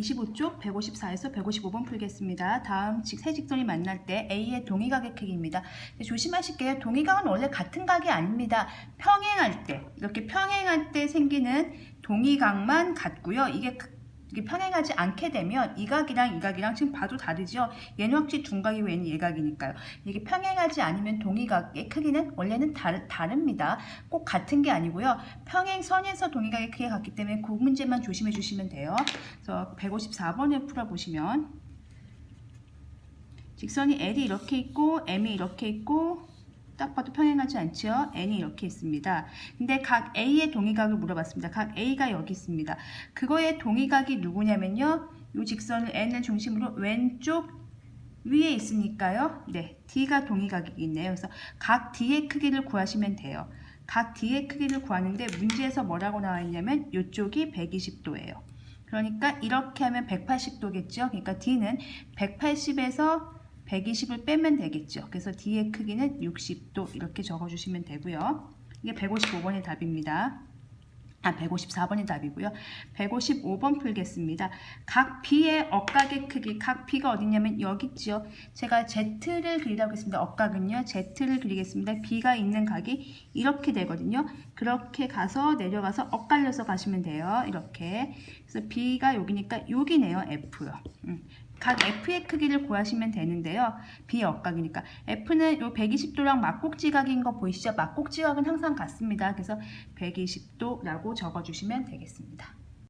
25쪽 154에서 155번 풀겠습니다. 다음 직- 세 직선이 만날 때 A의 동의각의 크기입니다. 조심하실게요. 동의각은 원래 같은 각이 아닙니다. 평행할 때 이렇게 평행할 때 생기는 동의각만 같고요. 이게 크- 이게 평행하지 않게 되면 이 각이랑 이 각이랑 지금 봐도 다르죠. 얘는 확실히 둔각이 고 얘는 예각이니까요. 이게 평행하지 않으면 동의각의 크기는 원래는 다, 다릅니다. 꼭 같은 게 아니고요. 평행선에서 동의각의 크기가 같기 때문에 그 문제만 조심해 주시면 돼요. 그래서 154번을 풀어보시면 직선이 L이 이렇게 있고 M이 이렇게 있고 딱 봐도 평행하지 않죠? N이 이렇게 있습니다. 근데 각 A의 동의각을 물어봤습니다. 각 A가 여기 있습니다. 그거의 동의각이 누구냐면요. 이 직선을 N을 중심으로 왼쪽 위에 있으니까요. 네, D가 동의각이겠네요. 그래서 각 D의 크기를 구하시면 돼요. 각 D의 크기를 구하는데 문제에서 뭐라고 나와 있냐면 이쪽이 120도예요. 그러니까 이렇게 하면 180도겠죠. 그러니까 D는 180에서 120을 빼면 되겠죠. 그래서 D의 크기는 60도 이렇게 적어주시면 되고요. 이게 155번의 답입니다. 아, 154번이 답이고요. 155번 풀겠습니다. 각 B의 억각의 크기, 각 B가 어디냐면 여기 있죠. 제가 Z를 그리라고 했습니다. 억각은요. Z를 그리겠습니다. B가 있는 각이 이렇게 되거든요. 그렇게 가서 내려가서 엇갈려서 가시면 돼요. 이렇게. 그래서 B가 여기니까 여기네요. F요. 음. 각 F의 크기를 구하시면 되는데요. B 억각이니까 F는 요 120도랑 막꼭지각인 거 보이시죠? 막꼭지각은 항상 같습니다. 그래서 120도라고 적어주시면 되겠습니다.